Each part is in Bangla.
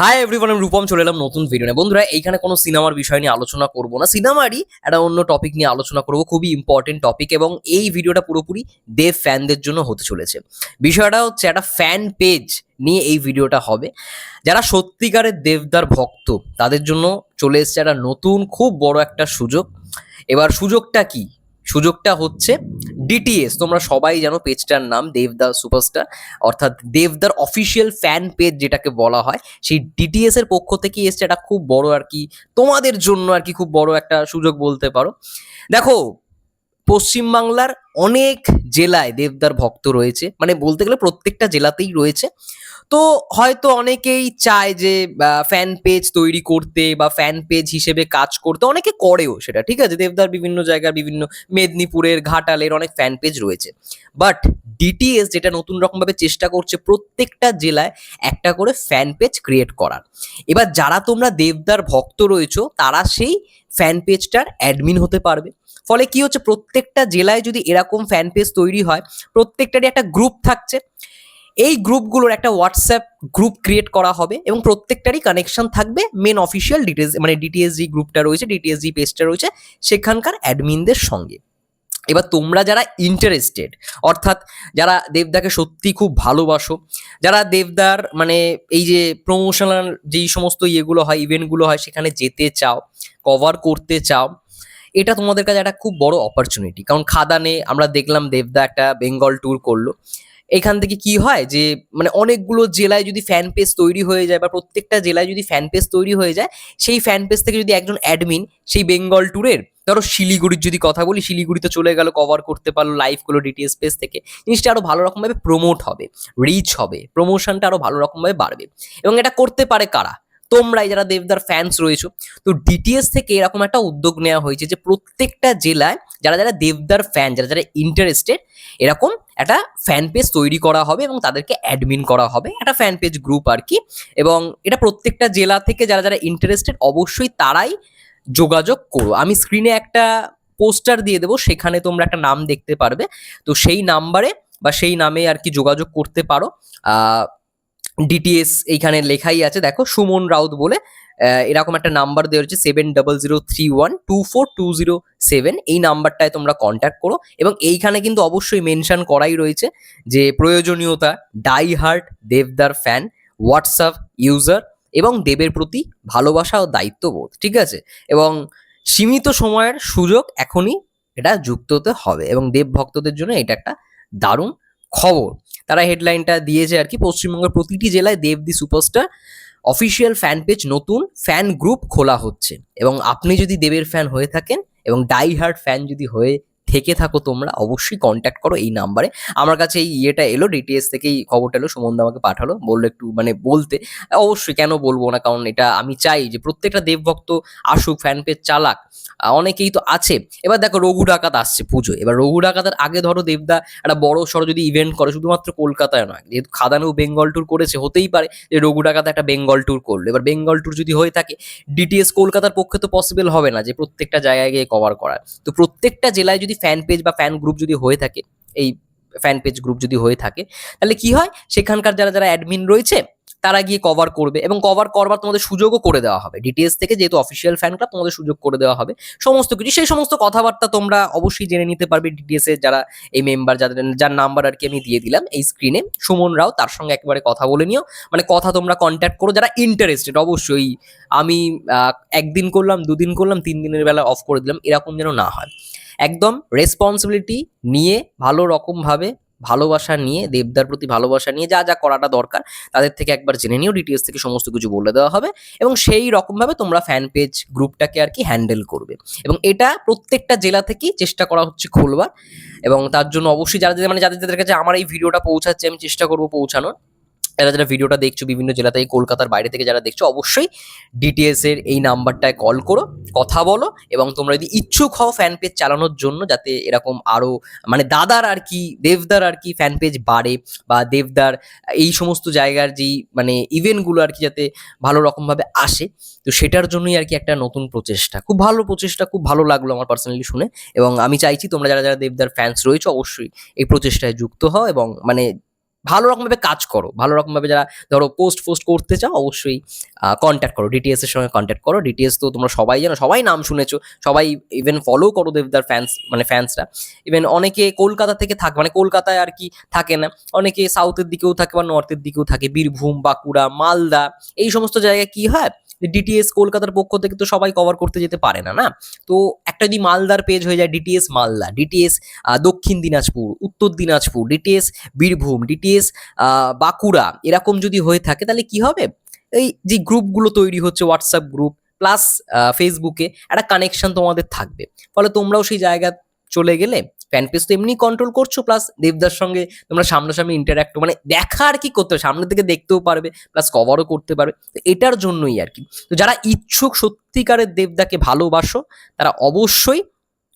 হাই এভরিওয়ান আমি রূপম চলে এলাম নতুন ভিডিও নিয়ে। বন্ধুরা, এইখানে কোনো সিনেমার বিষয় নিয়ে আলোচনা করব না। সিনেমারই একটা অন্য টপিক নিয়ে আলোচনা করব। খুবই ইম্পর্টেন্ট টপিক এবং এই ভিডিওটা পুরোপুরি দেব ফ্যানদের জন্য হতে চলেছে। বিষয়টা হচ্ছে একটা ফ্যান পেজ নিয়ে এই ভিডিওটা হবে। যারা সত্যিকারের দেবদার ভক্ত, তাদের জন্য চলে এসছে একটা নতুন, খুব বড় একটা সুযোগ। এবার সুযোগটা কি? সুযোগটা হচ্ছে ডিটিএস তোমরা সবাই জানো পেজটার নাম দেবদার সুপারস্টার অর্থাৎ দেবদার অফিসিয়াল ফ্যান পেজ যেটাকে বলা হয়, সেই ডিটিএস এর পক্ষ থেকে এসছে এটা খুব বড় আর কি, তোমাদের জন্য আর কি খুব বড় একটা সুযোগ বলতে পারো। দেখো, পশ্চিমবাংলার অনেক জেলায় দেবদার ভক্ত রয়েছে মানে বলতে গেলে প্রত্যেকটা জেলাতেই রয়েছে। তো হয়তো অনেকেই চায় যে ফ্যান পেজ তৈরি করতে বা ফ্যান পেজ হিসেবে কাজ করতে। অনেকে করেও সেটা, ঠিক আছে? দেবদার বিভিন্ন জায়গার, বিভিন্ন মেদিনীপুরের, ঘাটালের অনেক ফ্যান পেজ রয়েছে। বাট ডিটিএস যেটা নতুন রকমভাবে চেষ্টা করছে প্রত্যেকটা জেলায় একটা করে ফ্যান পেজ ক্রিয়েট করার। এবার যারা তোমরা দেবদার ভক্ত রয়েছো, তারা সেই ফ্যান পেজটার অ্যাডমিন হতে পারবে। ফলে কি হচ্ছে, প্রত্যেকটা জেলায় যদি এরকম ফ্যান পেজ তৈরি হয়, প্রত্যেকটারই একটা গ্রুপ থাকছে। এই গ্রুপগুলোর একটা হোয়াটসঅ্যাপ গ্রুপ ক্রিয়েট করা হবে এবং প্রত্যেকটারই কানেকশন থাকবে মেন অফিসিয়াল ডিটেলস মানে ডিটিএসজি গ্রুপটা রয়েছে ডিটিএসজি পেজটা রয়েছে সেখানকার অ্যাডমিনদের সঙ্গে। এবার তোমরা যারা ইন্টারেস্টেড অর্থাৎ যারা দেবদাকে সত্যি খুব ভালোবাসো, যারা দেবদার মানে এই যে প্রমোশনাল যেই সমস্ত ইয়েগুলো হয় ইভেন্টগুলো হয়, সেখানে যেতে চাও কভার করতে চাও, এটা তোমাদের কাছে একটা খুব বড় অপরচুনিটি কারণ খাদানে আমরা দেখলাম দেবদা একটা বেঙ্গল ট্যুর করল। এখান থেকে কি হয় যে মানে অনেকগুলো জেলায় যদি ফ্যান পেজ তৈরি হয়ে যায় বা প্রত্যেকটা জেলায় যদি ফ্যান পেজ তৈরি হয়ে যায়, সেই ফ্যান পেজ থেকে যদি একজন অ্যাডমিন সেই বেঙ্গল ট্যুরের ধরো শিলিগুড়ির যদি কথা বলি, শিলিগুড়িতে চলে গেল কভার করতে পারল লাইভগুলো ডিটিএস পেজ থেকে, জিনিসটা আরও ভালো রকমভাবে প্রমোট হবে রিচ হবে প্রমোশনটা আরও ভালো রকমভাবে বাড়বে। এবং এটা করতে পারে কারা? তোমরাই যারা দেবদার ফ্যান্স রয়েছো, তো ডিটিএস থেকে এরকম একটা উদ্যোগ নেওয়া হয়েছে যে প্রত্যেকটা জেলায় যারা যারা দেবদার ফ্যান যারা যারা ইন্টারেস্টেড এরকম একটা ফ্যান পেজ তৈরি করা হবে এবং তাদেরকে অ্যাডমিন করা হবে। একটা ফ্যান পেজ গ্রুপ আর কি। এবং এটা প্রত্যেকটা জেলা থেকে যারা যারা ইন্টারেস্টেড অবশ্যই তারাই যোগাযোগ করো। আমি স্ক্রিনে একটা পোস্টার দিয়ে দেবো, সেখানে তোমরা একটা নাম দেখতে পারবে। তো সেই নাম্বারে বা সেই নামে আর কি যোগাযোগ করতে পারো। ডিটিএস এইখানে লেখাই আছে। দেখো, সুমন রাউত বলে এরকম একটা নাম্বার দেওয়া হচ্ছে seven double zero three one two four two zero seven এই নাম্বারটায় তোমরা কন্ট্যাক্ট করো এবং এইখানে কিন্তু অবশ্যই মেনশন করাই রয়েছে যে প্রয়োজনীয়তা ডাই হার্ট দেবদার ফ্যান হোয়াটসঅ্যাপ ইউজার এবং দেবের প্রতি ভালোবাসা ও দায়িত্ববোধ, ঠিক আছে? এবং সীমিত সময়ের সুযোগ এখনই এটা যুক্ত হতে হবে এবং দেব ভক্তদের জন্য এটা একটা দারুণ খবর। তারা হেডলাইনটা দিয়েছে আর কি, পশ্চিমবঙ্গের প্রতিটি জেলায় দেবদি সুপারস্টার অফিসিয়াল ফ্যান পেজ নতুন ফ্যান গ্রুপ খোলা হচ্ছে। এবং আপনি যদি দেবের ফ্যান হয়ে থাকেন এবং ডাই হার্ট ফ্যান যদি হয়ে থেকে থাকো তোমরা, অবশ্যই কন্ট্যাক্ট করো এই নাম্বারে আমার কাছে এই ইয়েটা এলো ডিটিএস থেকেই খবরটা এলো সুমনদা আমাকে পাঠালো, বলল একটু মানে বলতে। অবশ্যই কেন বলব না, কারণ এটা আমি চাই যে প্রত্যেকটা দেবভক্ত আসুক ফ্যান পেজ চালাক অনেকেই তো আছে। এবার দেখো রঘু ডাকাত আসছে পুজো এবার রঘু ডাকাতের আগে ধরো দেবদা একটা বড় সড়ো যদি ইভেন্ট করে, শুধুমাত্র কলকাতায় নয়, যেহেতু খাদানেও বেঙ্গল ট্যুর করেছে, হতেই পারে যে রঘু ডাকাত একটা বেঙ্গল ট্যুর করল। এবার বেঙ্গল ট্যুর যদি হয়ে থাকে ডিটিএস কলকাতার পক্ষে তো পসিবল হবে না যে প্রত্যেকটা জায়গায় গিয়ে কভার করার। তো প্রত্যেকটা জেলায় যদি ফ্যান পেজ বা ফ্যান গ্রুপ যদি হয়ে থাকে, এই ফ্যান পেজ গ্রুপ যদি হয়ে থাকে, তাহলে কি হয়? সেখানকার যারা যারা অ্যাডমিন রয়েছে, তারা গিয়ে কভার করবে এবং কভার করবার তোমাদের সুযোগও করে দেওয়া হবে। ডিটিএস থেকে যেহেতু অফিসিয়াল ফ্যান ক্লাব তোমাদের সুযোগ করে দেওয়া হবে। সমস্ত কিছু, সেই সমস্ত কথাবার্তা তোমরা অবশ্যই জেনে নিতে পারবে ডিটিএস এর যারা এই মেম্বার যাদের, যার নাম্বার আর কি আমি দিয়ে দিলাম এই স্ক্রিনে সুমন রাও তার সঙ্গে একবারে কথা বলে নিও। মানে কথা তোমরা কন্ট্যাক্ট করো যারা ইন্টারেস্টেড অবশ্যই। আমি একদিন করলাম, দুদিন করলাম, তিন দিনের বেলা অফ করে দিলাম, এরকম যেন না হয়। একদম রেসপন্সিবিলিটি নিয়ে, ভালো রকমভাবে ভালোবাসা নিয়ে, দেবদার প্রতি ভালোবাসা নিয়ে যা যা করাটা দরকার, তাদের থেকে একবার জেনে নিও ডিটেলস থেকে সমস্ত কিছু বলে দেওয়া হবে এবং সেই রকমভাবে তোমরা ফ্যান পেজ গ্রুপটাকে আর কি হ্যান্ডেল করবে। এবং এটা প্রত্যেকটা জেলা থেকেই চেষ্টা করা হচ্ছে খুলবার এবং তার জন্য অবশ্যই যারা মানে যাদের যাদের কাছে আমার এই ভিডিওটা পৌঁছাচ্ছে, আমি চেষ্টা করব পৌঁছানোর। যারা যারা ভিডিওটা দেখছ, বিভিন্ন জেলা থেকে কলকাতার বাইরে থেকে যারা দেখছ, অবশ্যই ডিটিএস এর এই নাম্বারটায় কল করো, কথা বলো এবং তোমরা যদি ইচ্ছুক হও ফ্যান পেজ চালানোর জন্য যাতে এরকম আরও মানে দাদার আর কি, দেবদার আর কি ফ্যান পেজ বাড়ে বা দেবদার এই সমস্ত জায়গার যেই মানে ইভেন্টগুলো আর কি যাতে ভালো রকমভাবে আসে, তো সেটার জন্যই আর কি একটা নতুন প্রচেষ্টা। খুব ভালো প্রচেষ্টা, খুব ভালো লাগল আমার পার্সোনালি শুনে এবং আমি চাইছি তোমরা যারা যারা দেবদার ফ্যান্স রয়েছে, অবশ্যই এই প্রচেষ্টায় যুক্ত হও এবং মানে ভালো রকমভাবে কাজ করো। ভালো রকমভাবে যারা ধরো পোস্ট ফোস্ট করতে চাও, অবশ্যই কন্ট্যাক্ট করো। ডিটিএস এর সঙ্গে কন্ট্যাক্ট করো। ডিটিএস তো তোমরা সবাই জানো, সবাই নাম শুনেছো। সবাই ইভেন ফলো করো দেবদার ফ্যান্স মানে ফ্যান্সরা ইভেন অনেকে কলকাতা থেকে থাকে মানে কলকাতায় আর কি থাকে না। অনেকে সাউথের দিকেও থাকে বা নর্থের দিকেও থাকে। বীরভূম, বাঁকুড়া, মালদা, এই সমস্ত জায়গায় কি হয়? ডিটিএস কলকাতার পক্ষ থেকে তো সবাই কভার করতে যেতে পারে না না? তো একটা যদি মালদার পেজ হয়ে যায় DTS Malda DTS Dakshin Dinajpur, Uttar Dinajpur DTS Birbhum DTS Bankura, এরকম যদি হয়ে থাকে তাহলে কি হবে? এই যে গ্রুপগুলো তৈরি হচ্ছে হোয়াটসঅ্যাপ গ্রুপ প্লাস ফেসবুকে একটা কানেকশন তোমাদের থাকবে। ফলে তোমরাও সেই জায়গা চলে গেলে ফ্যান পেজ তো এমনি কন্ট্রোল করছ প্লাস দেবদার সঙ্গে তোমরা সামনাসামনি ইন্টারাক্ট মানে দেখা আর কি করতে সামনে থেকে দেখতেও পারবে প্লাস কভারও করতে পারবে। তো এটার জন্যই আর কি। তো যারা ইচ্ছুক সত্যিকারের দেবদাকে ভালোবাসো, তারা অবশ্যই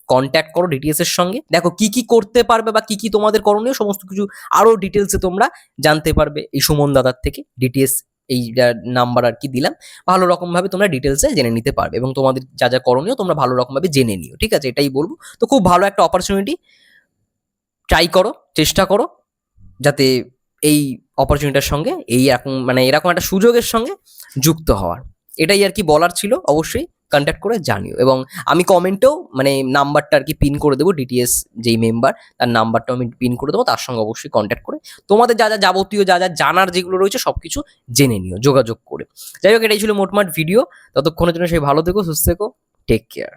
কন্ট্যাক্ট করো ডিটিএস এর সঙ্গে। দেখো কি কি করতে পারবে বা কি কি তোমাদের করণীয়, সমস্ত কিছু আরও ডিটেলসে তোমরা জানতে পারবে এই সুমন দাদার থেকে ডিটিএস এই নাম্বার আর কি দিলাম, ভালো রকমভাবে তোমরা ডিটেলসে জেনে নিতে পারবে এবং তোমাদের যা যা করণীয় তোমরা ভালো রকমভাবে জেনে নিও, ঠিক আছে? এটাই বলব। তো খুব ভালো একটা অপরচুনিটি ট্রাই করো, চেষ্টা করো, যাতে এই অপরচুনিটির সঙ্গে, এই এরকম মানে এরকম একটা সুযোগের সঙ্গে যুক্ত হওয়ার। এটাই আর কি বলার ছিল, অবশ্যই। কন্ট্যাক্ট করে জানিও। এবং আমি কমেন্টেও মানে নাম্বারটা আর কি পিন করে দেবো ডিটিএস যেই মেম্বার তার নাম্বারটাও আমি পিন করে দেবো, তার সঙ্গে অবশ্যই কন্ট্যাক্ট করে তোমাদের যা যা যাবতীয় যা যা জানার যেগুলো রয়েছে সব কিছু জেনে নিও, যোগাযোগ করে। যাই হোক, এটাই ছিল মোটমাট ভিডিও ততক্ষণের জন্য সেই ভালো থেকো, সুস্থ থেকো টেক কেয়ার